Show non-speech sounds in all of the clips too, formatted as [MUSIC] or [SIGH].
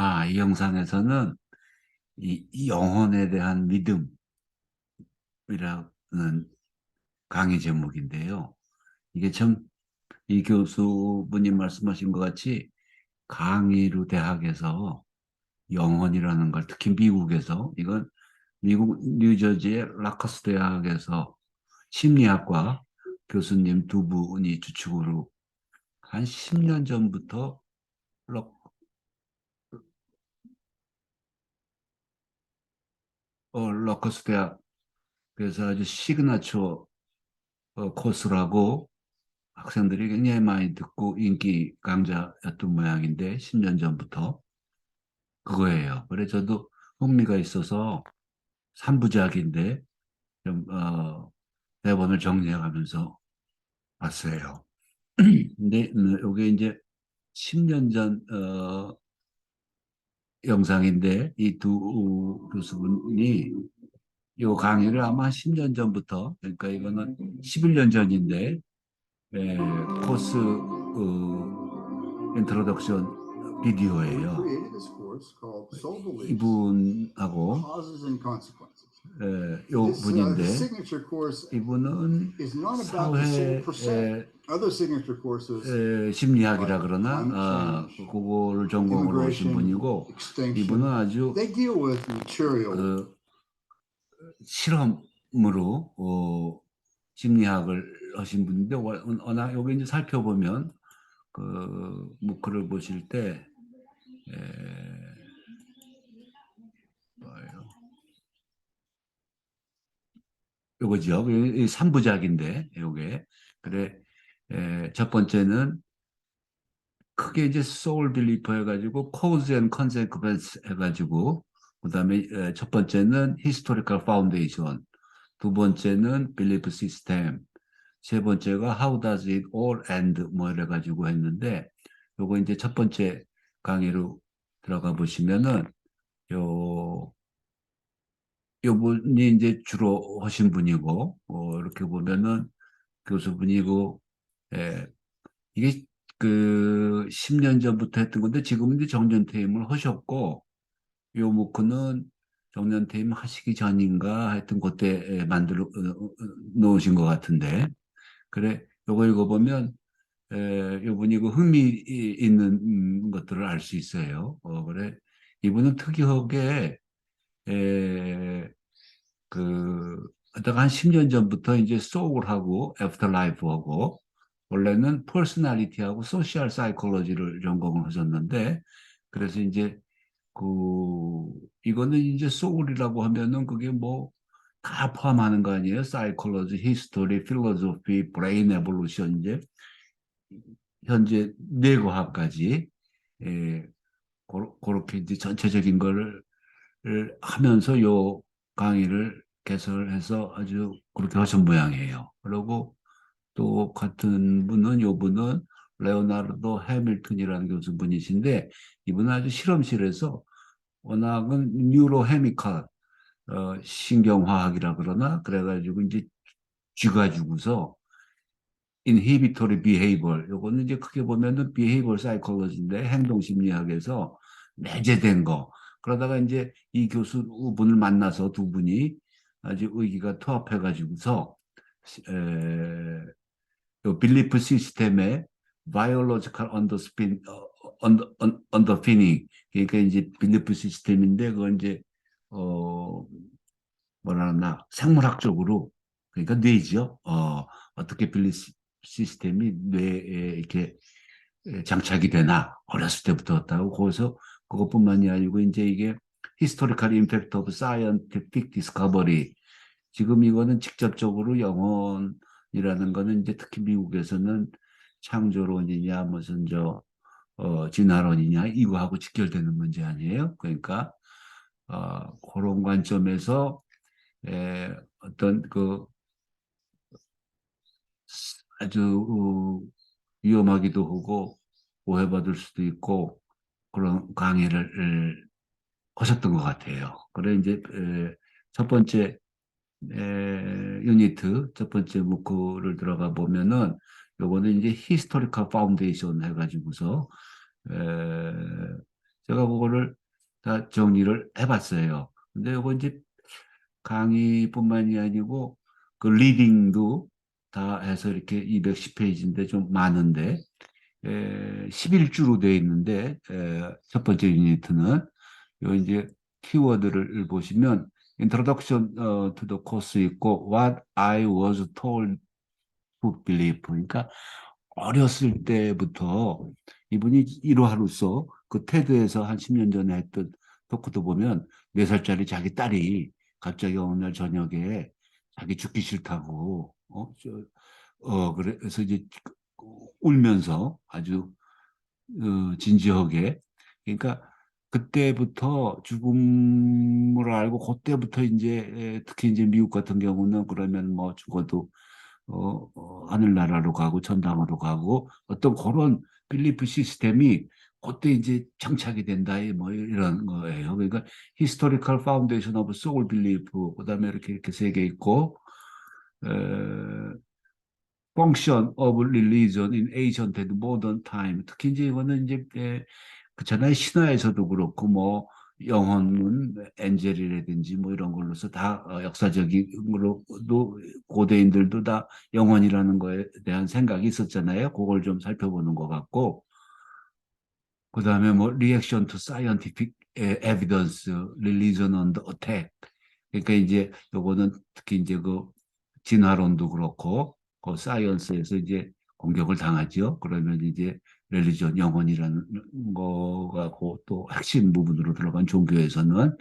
아, 이 영상에서는 이, 이 영혼에 대한 믿음이라는 강의 제목인데요. 이게 참, 이 교수분이 말씀하신 것 같이 강의로 대학에서 영혼이라는 걸 특히 미국에서 이건 미국 뉴저지의 라커스 대학에서 심리학과 교수님 두 분이 주축으로 한 10년 전부터 러, 어, 러커스 대학 그래서 아주 시그나처 어, 코스라고 학생들이 굉장히 많이 듣고 인기 강좌였던 모양인데 10년 전부터 그거예요. 그래 저도 흥미가 있어서 3부작인데 좀 어, 대본을 정리해가면서 봤어요. [CLEARS THROAT] 근데 이게 이제 10년 전 어, 영상인데 이 두 교수분이 이 강의를 아마 10년 전부터 그러니까 이거는 11년 전인데 예, 코스 어, 인트로덕션 비디오예요. 이분하고. 예, 요 uh, 분인데 이분은 is not about the same per se. 사회 Other signature courses, 에, 심리학이라 그러나 아, 그거를 전공으로 오신 분이고 이분은 아주. 그 실험으로 어, 심리학을 하신 분인데 워- 워낙 여기 이제 살펴보면 그 무크를 보실 때 에, 뭐예요? 요거죠. 이 3부작인데 요게 그래 에, 첫 번째는 크게 이제 소울 빌리퍼 해가지고 cause and consequence 해가지고 그 다음에 에, 첫 번째는 historical foundation 두 번째는 belief system 세 번째가 how does it all end 뭐 이래가지고 했는데 요거 이제 첫 번째 강의로 들어가 보시면은 요 요분이 이제 주로 하신 분이고 어, 이렇게 보면은 교수분이고 예, 이게 그 10년 전부터 했던 건데 지금은 이제 정년퇴임을 하셨고 요 모크는 정년퇴임 하시기 전인가 하여튼 그때 만들어 어, 어, 놓으신 것 같은데. 그래 요거 읽어보면 에, 요분이 그 흥미 이- 있는 음, 것들을 알 수 있어요. 어, 그래. 이분은 특이하게 에, 그 하다가 한 10년 전부터 이제 소울하고 애프터라이프하고 원래는 퍼스널리티하고 소셜 사이콜로지를 전공을 하셨는데 그래서 이제 그 이거는 이제 소울이라고 하면은 그게 뭐 다 포함하는 거 아니에요? 사이콜로지, 히스토리, 필로소피, 브레인 에볼루션 이제 현재 뇌과학까지 예, 고- 그렇게 이제 전체적인 거를 를 하면서 요 강의를 개설해서 아주 그렇게 하신 모양이에요. 그리고 또 같은 분은 요 분은 레오나르도 해밀턴이라는 교수분이신데 이분은 아주 실험실에서 워낙은 뉴로헤미칼 어, 신경화학이라 그러나 그래가지고 이제 쥐가지고서 inhibitory behavior 요거는 이제 크게 보면은 behavior psychology인데 행동 심리학에서 내재된 거. 그러다가 이제 이 교수분을 만나서 두 분이 아주 의기가 투합해가지고서 에, 요 빌리프 시스템의 biological underspin, 어, underpinning 그러니까 이제 빌리프 시스템인데 그건 이제 어 뭐라나 생물학적으로 그러니까 뇌죠. 어 어떻게 빌리 시- 시스템이 뇌에 이렇게 에, 장착이 되나 어렸을 때부터 했다고 거기서 그것뿐만이 아니고 이제 이게 historical impact of scientific discovery 지금 이거는 직접적으로 영혼 이라는 거는 이제 특히 미국에서는 창조론이냐 무슨 저 어, 진화론이냐 이거하고 직결되는 문제 아니에요. 그러니까 어, 그런 관점에서 에, 어떤 그 아주 어, 위험하기도 하고 오해받을 수도 있고 그런 강의를 하셨던 것 같아요. 그래 이제 에, 첫 번째 에, 유니트 첫 번째 문구를 들어가 보면은 요거는 이제 히스토리컬 파운데이션 해가지고서 에, 제가 그거를 다 정리를 해봤어요. 근데 이거 이제 강의뿐만이 아니고 그 리딩도 다 해서 이렇게 210페이지인데 좀 많은데 에, 11주로 되어 있는데 에, 첫 번째 유니트는 요 이제 키워드를 보시면 Introduction 어, to the course 있고 What I was told to believe. 그러니까 어렸을 때부터 이분이 일화로서 그 테드에서 한 10년 전에 했던 토크도 보면 4살짜리 자기 딸이 갑자기 어느 날 저녁에 자기 죽기 싫다고 어, 저, 어 그래서 이제 울면서 아주 어, 진지하게. 그러니까 그때부터 죽음을 알고 그때부터 이제 에, 특히 이제 미국 같은 경우는 그러면 뭐 죽어도 어, 어, 하늘나라로 가고 천당으로 가고 어떤 그런 빌리프 시스템이 그때 이제 정착이 된다 뭐 이런 거예요. 그러니까 historical foundation of soul belief 그다음에 이렇게 이렇게 세 개 있고 에, function of religion in ancient and modern time 특히 이제 이거는 이제 에, 그잖아요 신화에서도 그렇고 뭐 영혼은 엔젤이라든지 뭐 이런 걸로서 다 어, 역사적인 걸로도 고대인들도 다 영혼이라는 거에 대한 생각이 있었잖아요. 그걸 좀 살펴보는 것 같고 그 다음에 뭐 to scientific evidence, religion on the attack. 그러니까 이제 요거는 특히 이제 그 진화론도 그렇고 그 사이언스에서 이제 공격을 당하죠. 그러면 이제 렐리전 영혼이라는 거가 그또 핵심 부분으로 들어간 종교에서는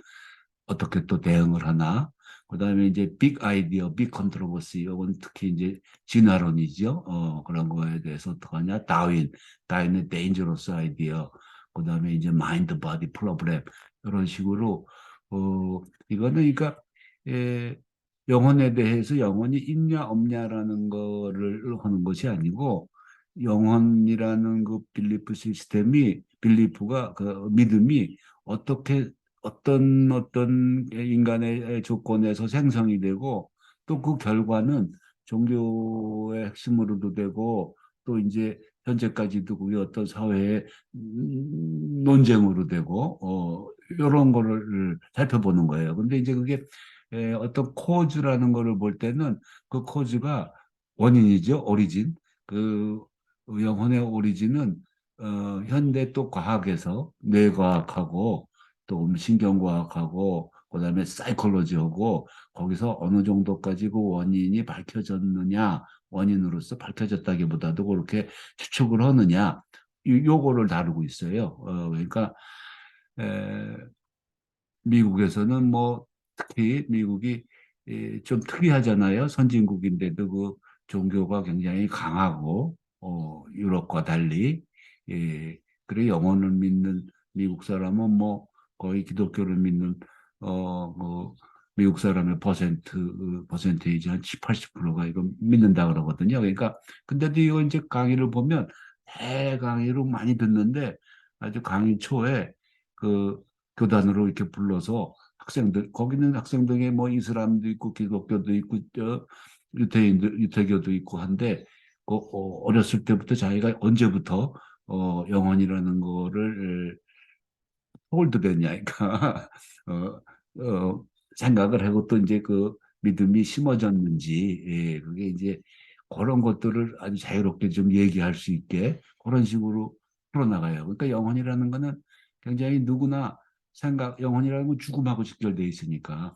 어떻게 또 대응을 하나. 그다음에 이제 빅 아이디어, 빅 컨트로버시 이건 특히 이제 진화론이죠. 어 그런 거에 대해서 어떡하냐. 다윈, 다윈의 데인저러스 아이디어. 그다음에 이제 마인드 바디 프로그램 이런 식으로 어 이거는 그러니까 에, 영혼에 대해서 영혼이 있냐 없냐라는 거를 하는 것이 아니고 영혼이라는 그 빌리프 시스템이 빌리프가 그 믿음이 어떻게 어떤 어떤 인간의 조건에서 생성이 되고 또 그 결과는 종교의 핵심으로도 되고 또 이제 현재까지도 그게 어떤 사회의 음, 논쟁으로 되고 어 이런 거를 살펴보는 거예요. 근데 이제 그게 에, 어떤 코즈라는 거를 볼 때는 그 코즈가 원인이죠, 오리진. 그 영혼의 오리진은 어, 현대 또 과학에서 뇌과학하고 또 신경과학하고 그다음에 사이콜로지하고 거기서 어느 정도까지 그 원인이 밝혀졌느냐 원인으로서 밝혀졌다기보다도 그렇게 추측을 하느냐 이- 요거를 다루고 있어요. 어, 그러니까 에, 미국에서는 뭐 특히 미국이 에, 좀 특이하잖아요. 선진국인데도 그 종교가 굉장히 강하고 어, 유럽과 달리 예, 그래 영혼을 믿는 미국 사람은 뭐 거의 기독교를 믿는 어, 뭐 미국 사람의 퍼센트 퍼센테이지 한 7, 80%가 이거 믿는다 그러거든요. 그러니까 근데도 이거 이제 강의를 보면 대강의로 많이 듣는데 아주 강의 초에 그 교단으로 이렇게 불러서 학생들 거기는 학생들이 뭐 이슬람도 있고 기독교도 있고 저 유태인들 유태교도 있고 한데 그 어, 어렸을 때부터 자기가 언제부터 어, 영혼이라는 거를 홀드됐냐, 그러니까 [LAUGHS] 어, 어, 생각을 하고 또 이제 그 믿음이 심어졌는지, 예, 그게 이제 그런 것들을 아주 자유롭게 좀 얘기할 수 있게 그런 식으로 풀어나가요. 그러니까 영혼이라는 거는 굉장히 누구나 생각, 영혼이라는 건 죽음하고 직결돼 있으니까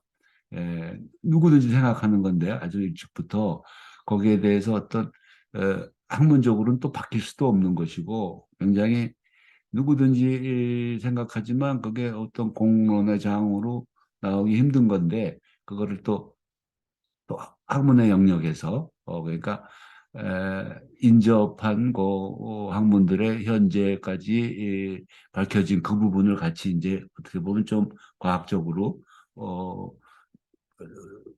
예, 누구든지 생각하는 건데 아주 일찍부터 거기에 대해서 어떤 어, 학문적으로는 또 바뀔 수도 없는 것이고 굉장히 누구든지 생각하지만 그게 어떤 공론의 장으로 나오기 힘든 건데 그거를 또, 또 학문의 영역에서 어, 그러니까 에, 인접한 그 어, 학문들의 현재까지 이, 밝혀진 그 부분을 같이 이제 어떻게 보면 좀 과학적으로 어,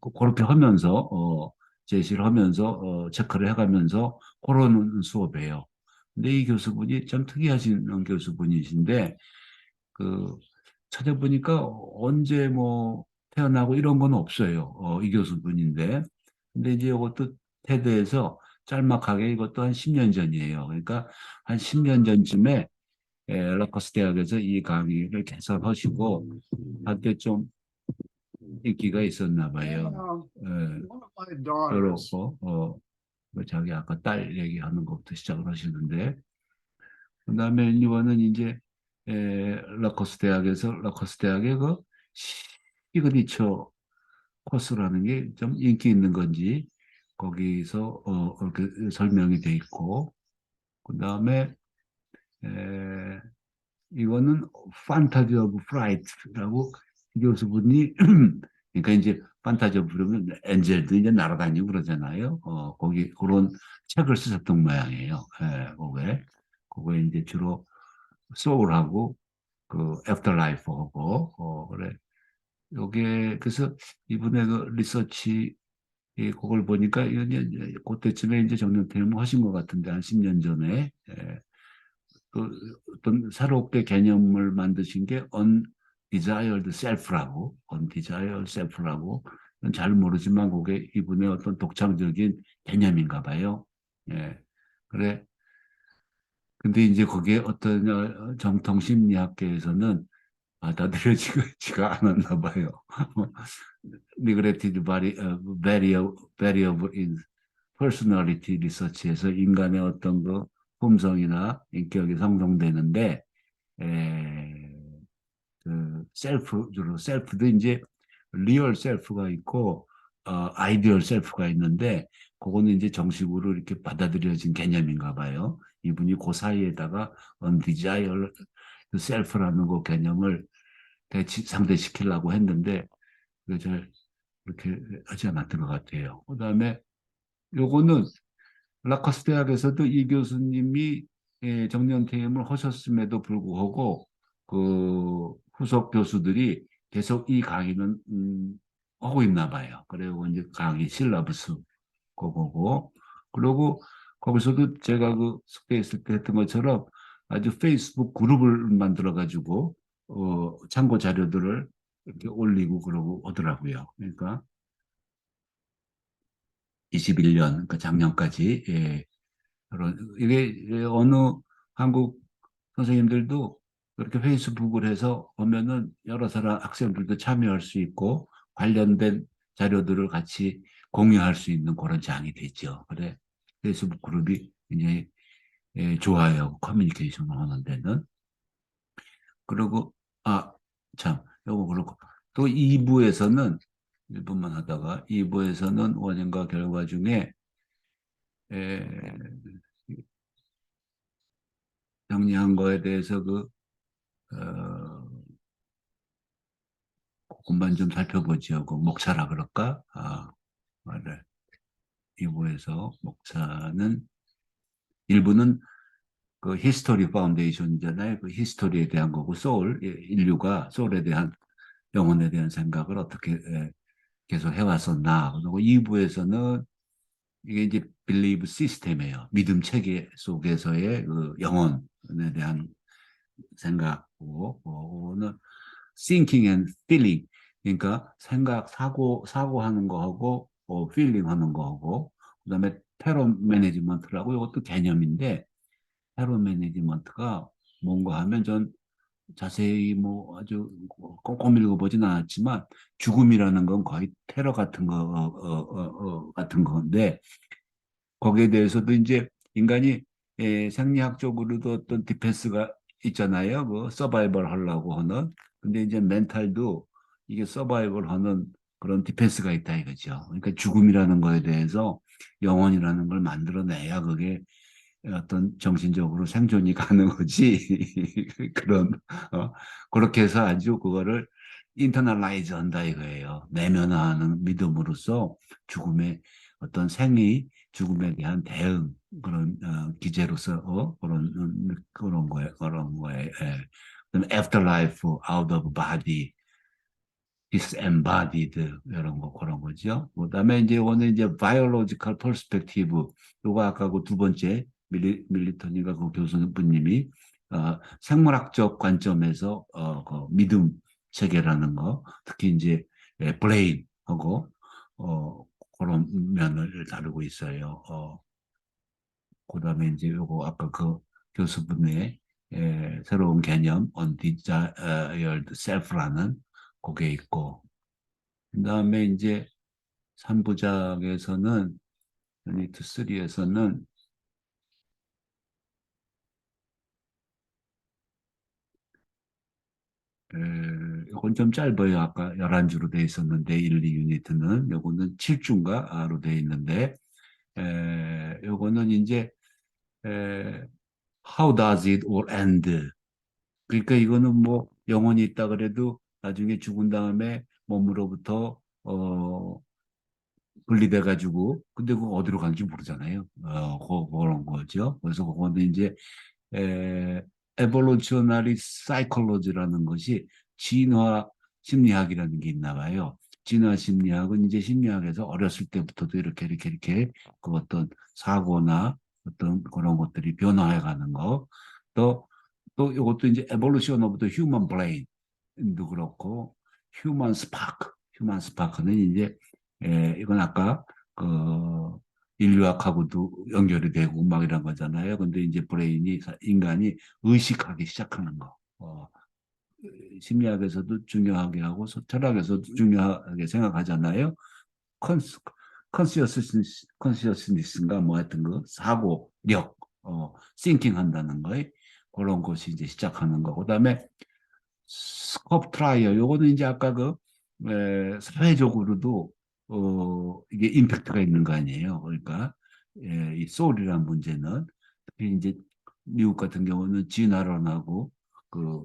그- 그렇게 하면서 어, 제시를 하면서 어, 체크를 해가면서 그런 수업이에요. 근데 이 교수분이 참 특이하신 교수분이신데 그 찾아보니까 언제 뭐 태어나고 이런 건 없어요. 어, 이 교수분인데 근데 이제 이것도 테드에서 짤막하게 이것도 한 10년 전이에요. 그러니까 한 10년 전쯤에 에, 라커스 대학에서 이 강의를 개설하시고 한때 좀 인기가 있었나 봐요. Now, 예, 그렇고 어, 뭐 자기 아까 딸 얘기하는 것부터 시작을 하시는데 그 다음에 이번은 이제 에, 라커스 대학에서 라커스 대학의 그 시그니처 코스라는 게 좀 인기 있는 건지 거기서 어, 이렇게 설명이 돼 있고 그 다음에 에, 이거는 판타지 오브 프라이트라고 교수분이 [CLEARS THROAT] 그러니까 이제 판타지 그러면 엔젤도 이제 날아다니고 그러잖아요. 어, 거기 그런 책을 쓰셨던 모양이에요. 예, 그거에 그거에 이제 주로 소울하고 그 애프터라이프하고 어, 그래. 요게 그래서 이분의 그 리서치 이 그걸 보니까 이제 그때쯤에 이제 정년퇴임을 하신 것 같은데 한 10년 전에 예. 그 어떤 새롭게 개념을 만드신 게 undesired self라고 undesired self라고 잘 모르지만 그게 이분의 어떤 독창적인 개념인가 봐요. 예. 그래. 근데 이제 거기에 어떤 어, 정통 심리학계에서는 받아들여지가 [LAUGHS] 않았나 봐요. [LAUGHS] Neglected variable, variable in personality research에서 인간의 어떤 그 품성이나 인격이 성정되는데 에, 그 셀프 주로 셀프도 이제 리얼 셀프가 있고 어, 아이디얼 셀프가 있는데 그거는 이제 정식으로 이렇게 받아들여진 개념인가 봐요. 이분이 그 사이에다가 undesired self라는 그 개념을 대치, 상대시키려고 했는데 그게 잘 그렇게 하지 않았던 것 같아요. 그 다음에 요거는 라커스 대학에서도 이 교수님이 예, 정년 퇴임을 하셨음에도 불구하고 그 후속 교수들이 계속 이 강의는 음, 하고 있나 봐요. 그리고 이제 강의 실라부스 그거고 그리고 거기서도 제가 그 소개했을 때 했던 것처럼 아주 페이스북 그룹을 만들어 가지고 어, 참고 자료들을 이렇게 올리고 그러고 하더라고요. 그러니까 21년, 그러니까 작년까지 예, 그런 이게 어느 한국 선생님들도 그렇게 페이스북을 해서 보면은 여러 사람 학생들도 참여할 수 있고 관련된 자료들을 같이 공유할 수 있는 그런 장이 됐죠. 그래 페이스북 그룹이 굉장히 예, 좋아요. 커뮤니케이션을 하는 데는. 그리고 아 참 요거 그렇고 또 2부에서는 1분만 하다가 2부에서는 원인과 결과 중에 에, 정리한 거에 대해서 그 어, 그것만 좀 살펴보죠. 그 목차라 그럴까? 아, 말을 2부에서 목차는 1부는 그 히스토리 파운데이션이잖아요. 그 히스토리에 대한 거고 소울 예, 인류가 소울에 대한 영혼에 대한 생각을 어떻게 예, 계속 해왔었나. 그리고 2부에서는 이게 이제 빌리브 시스템이에요. 믿음 체계 속에서의 그 영혼에 대한 생각고, 그거는 thinking and feeling. 그러니까 생각, 사고, 사고하는 거하고, 어, feeling 하는 거하고, 그 다음에 테러 매니지먼트라고 이것도 개념인데, 테러 매니지먼트가 뭔가 하면 전 자세히 뭐 아주 꼼꼼히 읽어보진 않았지만 죽음이라는 건 거의 테러 같은 거 어, 어, 어, 어, 같은 건데 거기에 대해서도 이제 인간이 예, 생리학적으로도 어떤 디펜스가 있잖아요. 뭐 서바이벌 하려고 하는. 근데 이제 멘탈도 이게 서바이벌 하는 그런 디펜스가 있다 이거죠. 그러니까 죽음이라는 거에 대해서 영혼이라는 걸 만들어내야 그게 어떤 정신적으로 생존이 [LAUGHS] 가능하지 [LAUGHS] 그런 어, 그렇게 해서 아주 그거를 인터널라이즈 한다 이거예요. 내면화하는 믿음으로써 죽음의 어떤 생의 죽음에 대한 대응 그런 어, 기제로서 어, 그런 음, 그런 거에 그런 거에 예. 그다음에 afterlife, out of body, disembodied 이런 거 그런 거죠. 그다음에 이제 오늘 이제 biological perspective 요거 아까 그 두 번째 밀리, 밀리턴이가 그 교수님이 어, 생물학적 관점에서 어, 그 믿음 체계라는 거 특히 이제 예, 브레인하고 어, 그런 면을 다루고 있어요. 어, 그 다음에 이제 요거 아까 그 교수분의 예, 새로운 개념 undesired self라는 그게 있고 그 다음에 이제 3부작에서는 유니트 3에서는 에, 이건 좀 짧아요. 아까 11주로 돼 있었는데 1, 2 유니트는 요거는 7주인가로 돼 있는데 에, 요거는 이제 에, how does it all end? 그러니까 이거는 뭐 영혼이 있다 그래도 나중에 죽은 다음에 몸으로부터 어 분리돼 가지고 근데 그 어디로 가는지 모르잖아요. 어 그, 그런 거죠. 그래서 그거는 이제 에 에볼루셔너리 사이콜로지라는 것이 진화 심리학이라는 게 있나 봐요. 진화 심리학은 이제 심리학에서 어렸을 때부터도 이렇게 이렇게 이렇게 그 어떤 사고나 어떤 그런 것들이 변화해 가는 거. 또, 또 이것도 이제 evolution of the human brain도 그렇고 human spark, human spark는 이제 에, 이건 아까 그 인류학하고도 연결이 되고 막 이런 거잖아요. 근데 이제 브레인이 인간이 의식하기 시작하는 거. 어, 심리학에서도 중요하게 하고 서- 철학에서도 중요하게 생각하잖아요. 컨스, 컨시어스니스, 컨시어스니스인가 뭐 하여튼 그 사고력, 어, thinking 한다는 거에 그런 것이 이제 시작하는 거. 그다음에 스컵 트라이어 요거는 이제 아까 그 에, 사회적으로도 어 이게 임팩트가 있는 거 아니에요. 그러니까 예, 이 소울이라는 문제는 특히 이제 미국 같은 경우는 진화론하고 그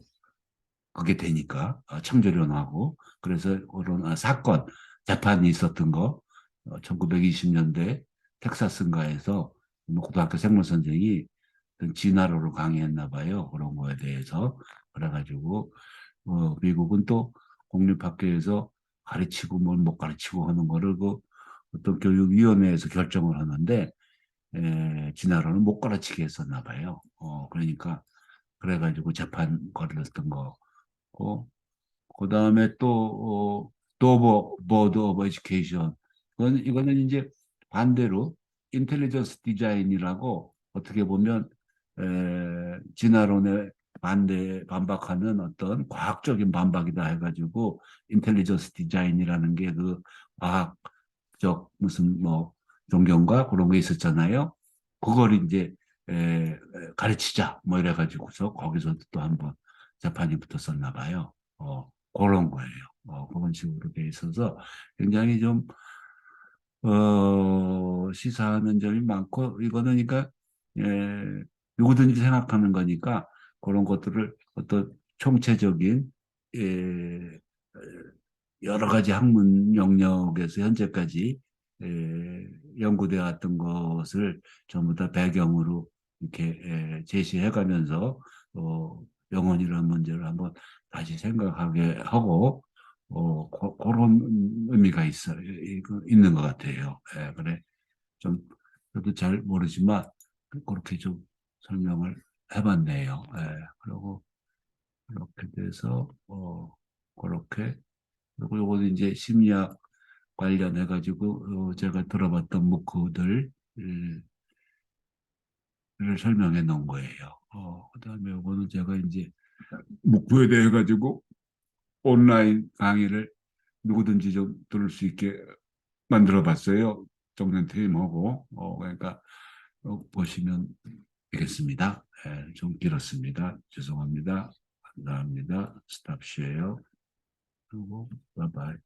그게 되니까 어, 창조론하고 그래서 그런 아, 사건 재판이 있었던 거 어, 1920년대 텍사스인가에서 뭐 고등학교 생물 선생이 진화론을 강의했나 봐요. 그런 거에 대해서 그래가지고 어, 미국은 또 공립학교에서 가르치고 뭘 못 가르치고 하는 거를 그 어떤 교육위원회에서 결정을 하는데 에, 진화론은 못 가르치게 했었나 봐요. 어, 그러니까 그래가지고 재판 걸렸던 거고 그 다음에 또 어, 도버 보드 오브 에듀케이션 이건 이거는 이제 반대로 인텔리전스 디자인이라고 어떻게 보면 에, 진화론에 반대 반박하는 어떤 과학적인 반박이다 해가지고 인텔리전스 디자인이라는 게 그 과학적 무슨 뭐 존경과 그런 게 있었잖아요. 그걸 이제 에, 에, 가르치자 뭐 이래가지고서 거기서도 또 한번 재판이 붙었었나 봐요. 어, 그런 거예요. 어, 그런 식으로 돼 있어서 굉장히 좀 어, 시사하는 점이 많고 이거는 그러니까 예, 누구든지 생각하는 거니까 그런 것들을 어떤 총체적인 예, 여러 가지 학문 영역에서 현재까지 예, 연구되어 왔던 것을 전부 다 배경으로 이렇게 예, 제시해 가면서 어, 영혼이라는 문제를 한번 다시 생각하게 하고 어, 고, 그런 의미가 있어 있는 것 같아요. 예, 그래 좀 저도 잘 모르지만 그렇게 좀 설명을 해봤네요. 예, 그리고 이렇게 돼서 어 그렇게 그리고 요거 이제 심리학 관련해 가지고 어, 제가 들어봤던 를 설명해 놓은 거예요. 어, 그다음에 요거는 제가 이제 무크에 대해 가지고 온라인 강의를 누구든지 좀 들을 수 있게 만들어 봤어요. 정전 팀하고 어, 그러니까 어, 보시면 되겠습니다. 예, 좀 길었습니다. 죄송합니다. 감사합니다. 스탑 쉐어. 그리고 바이바이.